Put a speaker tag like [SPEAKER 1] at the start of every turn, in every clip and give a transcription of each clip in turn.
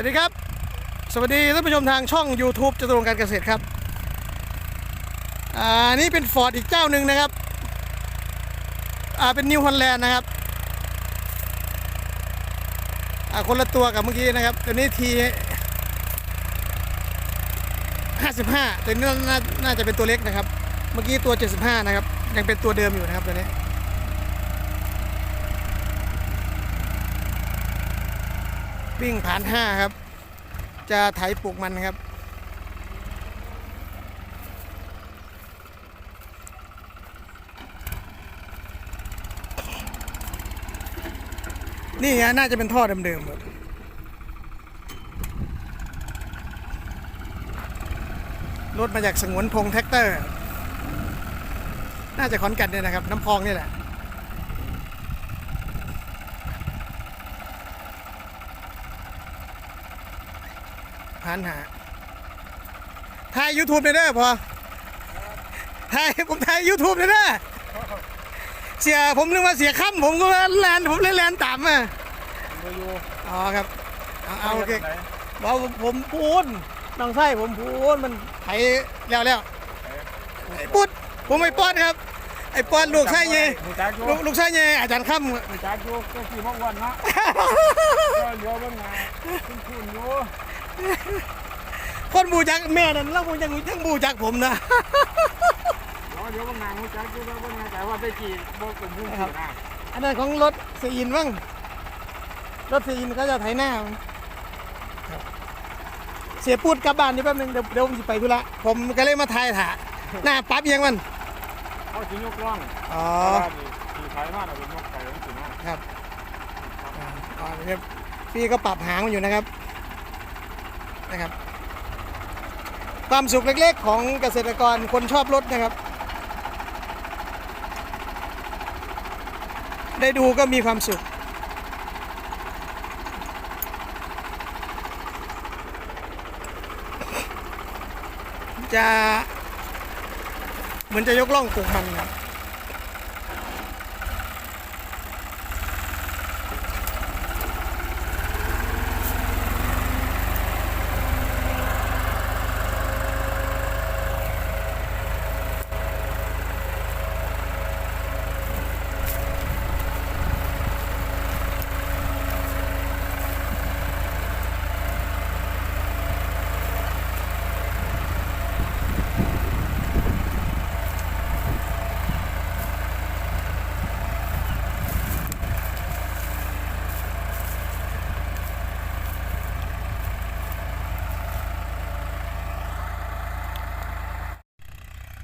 [SPEAKER 1] วัสดีครับ สวัสดีท่านผู้ชมทางช่อง YouTube จตุรงการเกษตรครับอ่านี่เป็นฟอร์ดอีกเจ้าหนึ่งนะครับอ่าเป็นนิวฮอลแลนด์นะครับอ่าคนละตัวกับเมื่อกี้นะครับ ตัวนี้ที55ตัวนี้น่าน่าจะเป็นตัวเล็กนะครับ เมื่อกี้ตัว 75 นะครับ ยังเป็นตัวเดิมอยู่นะครับตัวนี้ วิ่งผ่านห้าครับ จะไถปลูกมันครับ นี่ฮะน่าจะเป็นท่อเดิมๆครับรถมาจากสงวนพงแท็กเตอร์ น่าจะขอนแก่นเนี่ยนะครับ น้ำพองนี่แหละ ผ่านหาถ่าย YouTube เลยเด้อพอถ่ายผมถ่าย YouTube เลยเด้อเสียผมนึกว่าเสียค่ำผมก็แลนผมเลยแลนตามมา
[SPEAKER 2] มาอยู่
[SPEAKER 1] อ๋อครับ เอาเอาโอเคบอกผมพูนน้องไส้ผมพูนมันไถแล้วแล้วไอ้ปุ๊ดผมไม่ป้อนครับ ไอ้ป้อนลูกไส้เย่
[SPEAKER 2] หูจักอยู่
[SPEAKER 1] ลูกลูกไส้เย่อาจารย์ค่ำ
[SPEAKER 2] หูจักอยู่ก็ขี่พวกวันนะก็เลี้ยวเบ้างไงคุณคุณอยู่
[SPEAKER 1] คนบูจักแม่นั่นแล้วผมยังยังบูจักผมนะ
[SPEAKER 2] เดี๋ยวเลี้ยวเบ้างไงหูจักอยู่แล้วเบ้างไงแต่ว่าได้กี่โบกเป็นผู้ขี่นะ
[SPEAKER 1] อันนั้นของรถซีอินบ้างรถซีอินเขาจะไถหน้าครับเสียปูดกลับบ้านนี่แป๊บนึงเดี๋ยวเดี๋ยวผมจะไปธุระผมก็เลยมาถ่ายถ่าหน้าปั๊บยังมัน
[SPEAKER 2] เขาขี่ยกล่อง
[SPEAKER 1] อ๋อ
[SPEAKER 2] ขี่ไถมาเราเป็นยกไก่ต้องขี่มา
[SPEAKER 1] ครับอ่าอ๋อครับพี่ก็ปรับหางมันอยู่นะครับ นะครับ ความสุขเล็กๆ ของเกษตรกรคนชอบรถนะครับ ได้ดูก็มีความสุขจะเหมือนจะยกล่องปลูกมันครับ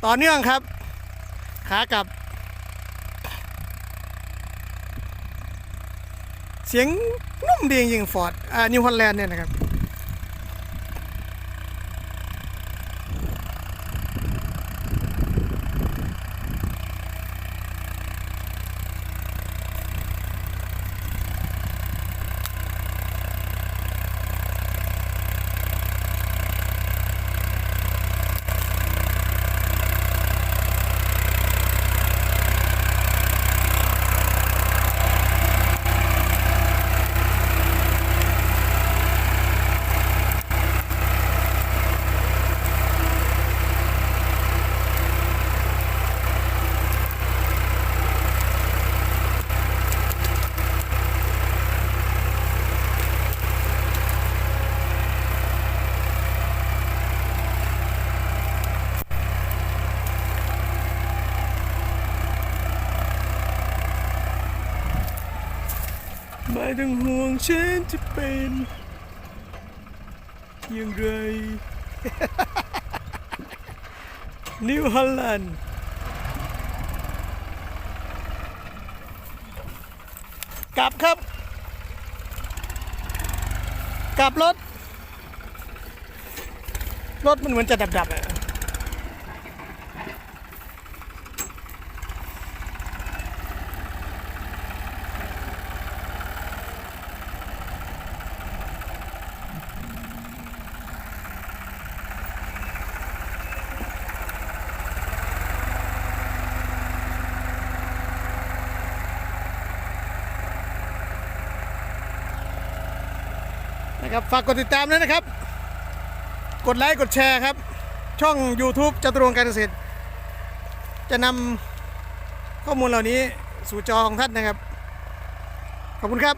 [SPEAKER 1] ต่อเนื่องครับ ขากลับ เสียงนุ่มดีจริงฟอร์ดอ่านิวฮอลแลนด์เนี่ยนะครับ ไม่ ต้องห่วงฉันจะเป็นอย่างไร นิวฮอลแลนด์กลับครับ กลับรถ รถมันเหมือนจะดับๆอะ นะครับฝากกดติดตามด้วยนะครับ กดไลค์กดแชร์ครับ ช่อง YouTube จตุรงการเกษตร จะนำข้อมูลเหล่านี้สู่จอของท่านนะครับ ขอบคุณครับ